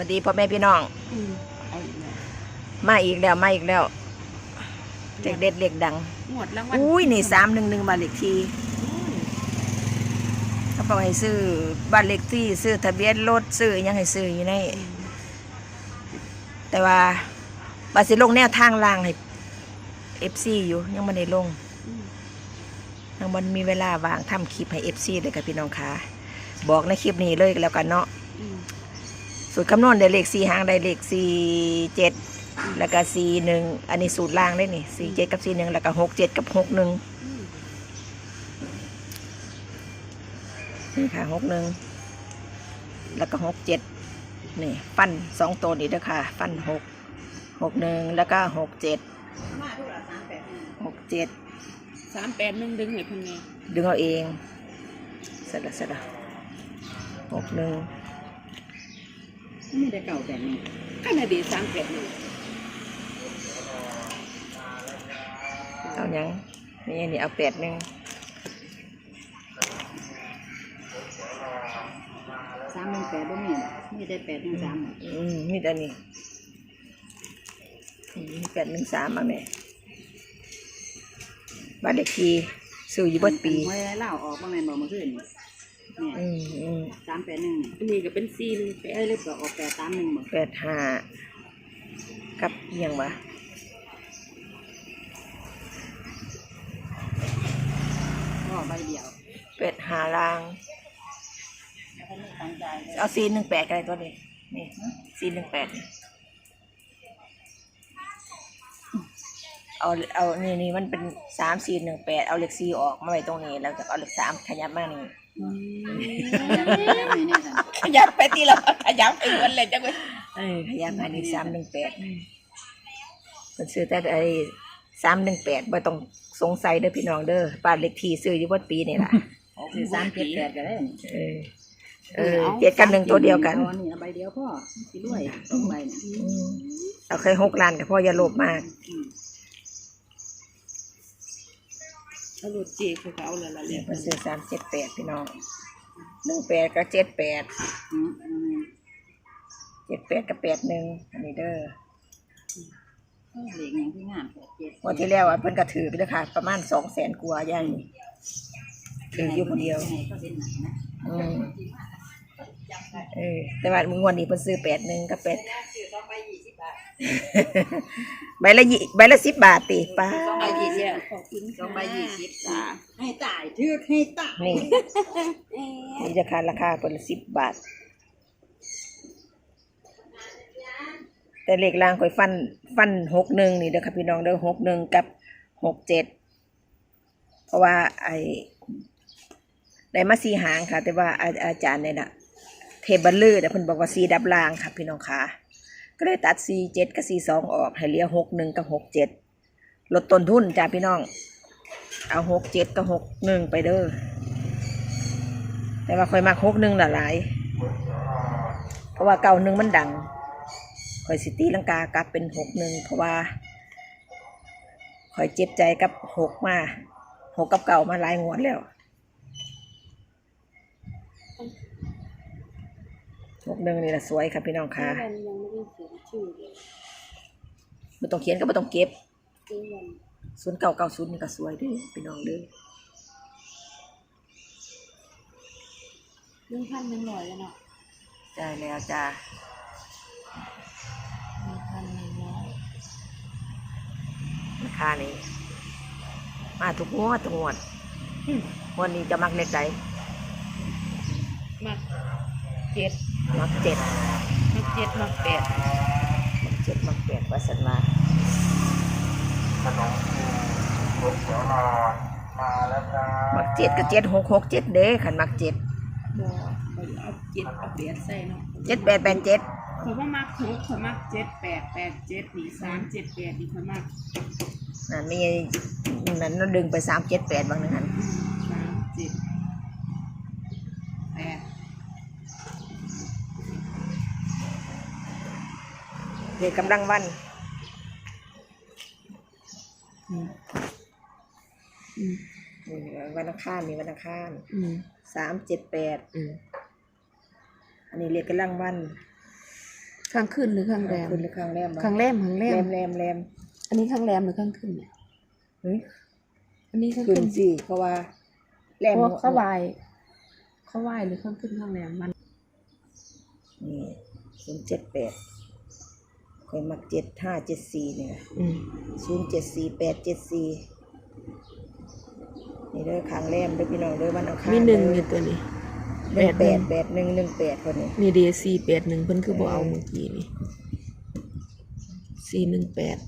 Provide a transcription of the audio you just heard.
วัสดีพ่อแม่พี่น้องอืมเอาอีกแล้วมาอีกแล้วมาอีกแล้วเด็กเด็ดเด็กดังหมดรางวัลอุ้ยนี่สามหนึ่งหนึ่งบ้านเลขที่เขาบอกให้ซื้อบ้านเลขที่ ซื้อทะเบียนรถซื้ออิหยังให้ซื้ออยู่ในแต่ว่าบาสิลงแนวทางล่างให้เอฟซีอยู่ยังไม่ได้ลงอืมยังมันมีเวลาว่างทำคลิปให้เอฟซีเลยกับพี่น้องค่ะบอกในคลิปนี้เลยก็แล้วกันเนาะอืม สูตรคำนวณได้เลขสี่หางได้เลขสี่เจ็ดแล้วก็สี่หนึ่งอันนี้สูตรล่างได้นี่สี่เจ็ดกับสี่หนึ่งแล้วก็หกเจ็ดกับหกหนึ่งอืมนี่ค่ะหกหนึ่งแล้วก็หกเจ็ดนี่ฟันสองตัวนี้เด้อค่ะ ฟันหกหกหนึ่งแล้วก็หกเจ็ดหกเจ็ดสามแปดหนึ่งดึงให้เพันไงดึงเอาเองเสร็จแล้วเสร็จแล้วหกหนึ่ง ไม่ได้เก่าแบบนี้ขนาดดีสามแปดหนึ่งเอายังนี่อันนี่เอาแปดหนึ่งสามหนึ่งแปดบ่มีไม่ได้แปดหนึ่งสามอืมนี่แต่นี่แปดหนึ่งสามมาแม่บ้านเด็กทีซื้ออยู่เบดปีไว้เล่าออกบ้างไงบอกเมื่อคืน นี่เนี่ยอืมอืมสามแปดหนึ่งอันนี้ก็เป็นซีนแปดเล็บก็ออกแปดสามหนึ่งบอกแปดห้ากับเอียงวะก็ใบเดียวแปดห้าลางเขาไม่ตั้งใจเลย เอาซีหนึ่งแปดอะไรตัวนี้นี่ซีหนึ่งแปด เอาเอานี่นี่มันเป็นสามสี่หนึ่งแปดเอาเลขสี่ออกมาไว้ตรงนี้แล้วก็เอาเลขสามขยับมานี่อืมยังไม่เนี่ยค่ะขยับไปทีละขยับไปวันเลยจังเลยเออขยับมานี่สามหนึ่งแปดมันซื้อแต่ไอ้สามหนึ่งแปดไม่ต้องสงสัยเด้อพี่น้องเด้อบ้านเลขที่ซื้ออยู่บนปีนี่ล่ะคือสามเจ็ดแปดก็ได้นี่เออเออเจ็ดกันหนึ่งตัวเดียวกันอาอันนี้เอาใบเดียวพ่อสิรวยสองใบเนี่ยอืมเอาเคยหกล้านกับพ่ออย่าโลภมาก อืมเอารถเจคือเขาเอาเลยละเรียกมันซื้อสามเจ็ดแปดพี่น้องหนึ่งแปดกับเจ็ดแปดอืมอืมเจ็ดแปดกับแปดหนึ่งอันนี้เด้อเออเหล็กอย่างที่งามแปดเจ็ดวันที่แล้วอะเพิ่นก็ถือไปเลยค่ะ ประมาณสองแสนกว่าย่างถืออยู่คนเดียวไหนก็เป็นไหนนะอืมเออแต่ว่ามึงวันนี้เพิ่นซื้อแปดหนึ่งกับแปด ใบละยี่ใบละสิบบาทติป้าสองใบยี่สิบขอบคุณสองใบยี่สิบจ้าให้ตายทือกให้ตายนี่นี่จะคาราคาเพิ่นละสิบบาท แต่เลขล่างข่อยฟันฟันหกหนึ่งนี่เด้อค่ะพี่น้องเด้อหกหนึ่งกับหกเจ็ดเพราะว่าไอ้ได้มาสีหางค่ะ แต่ว่าอาอาจารย์เนี่ยนะเทเบัลลือแต่เพิ่นบอกว่าสีดับล่างค่ะพี่น้องค่ะ ก็เลยตัดสีเจ็ดกับสีสองออก ให้เหลือหกหนึ่งกับหกเจ็ดลดต้นทุนจ้าพี่น้อง เอาหกเจ็ดกับหกหนึ่งไปเด้อ แต่ว่าค่อยมักหกหนึ่งละหลาย เพราะว่าเก่าหนึ่งมันดังข่อยสิตีลังกากลับเป็นหกหนึ่งเพราะว่าข่อยเจ็บใจกับหกมาหกกับเก่ามาหลายงวดแล้ว หกหนึ่งนี่แหละสวยครับพี่น้องค่ะ วันยังไม่ได้เขียนชื่อเลยไม่ต้องเขียนก็ไม่ต้องเก็บชื่อวันศูนย์เก่าเก่าศูนย์นี่ก็สวยเด้วยพี่น้องเด้อหนึ่งพันหนึ่งร้อยแล้วเนาะได้แล้วจ้าหนึ่งพันหนึ่งร้อยราคานี้มาทุกงวดทุกงวดอืมงวันนี้จะมักเล็กใดมัก เจ็ดมักเจ็ดมักเจ็ดมักแปดมักเจ็ดมักแปดว่าสันว่ามักเจ็ดก็เจ็ดหกหกเจ็ดเด้ขันมักเจ็ดบอเอาเจ็ดเอาแปดใส่เนาะเจ็ดแปดแปดเจ็ดผมว่ามักหกผมมักเจ็ดแปดแปดเจ็ดนี่สามเจ็ดแปดนี่ผมมักนั่นมีนั่นเราดึงไปสามเจ็ดแปดบางนึงหันสามเจ็ดแปด เด็กกำลังวันอืมอืมนี่วันอังคารมีวันอังคารอืมสามเจ็ดแปดอืมอันนี้เรียกกำลังวันข้างขึ้นหรือข้างแรมขึ้นหรือข้างแรมวะข้างแรมข้างแรแรมมแรมแรมอันนี้ข้างแรมหรือข้างขึ้นเนี่ยเฮ้ยอันนี้ข้างขึ้นขึ้นสิเพราะว่าแรเพมราะว่าเขาวายเขาวายหรือข้างขึ้นข้างแรมมันนี่ศูนย์เจ็ดแปด คอยมักเจ็ดห้าเจ็ดสี่เนี่ยอืมศูนย์เจ็ดสี่แปดเจ็ดสี่นี่เด้อขางแรมเด้อพี่น้องเด้อวันอังคารมีหนึ่งเด้อยู่อตัวนี้ หนึ่งแปดหแปดหนึ่งหนึ่งแปดคนนี้นี่เดียสี่แปดหนึ่งเพิ่นคือบ่เอาเมื่อกี้นี่สี่หนึ่งแปด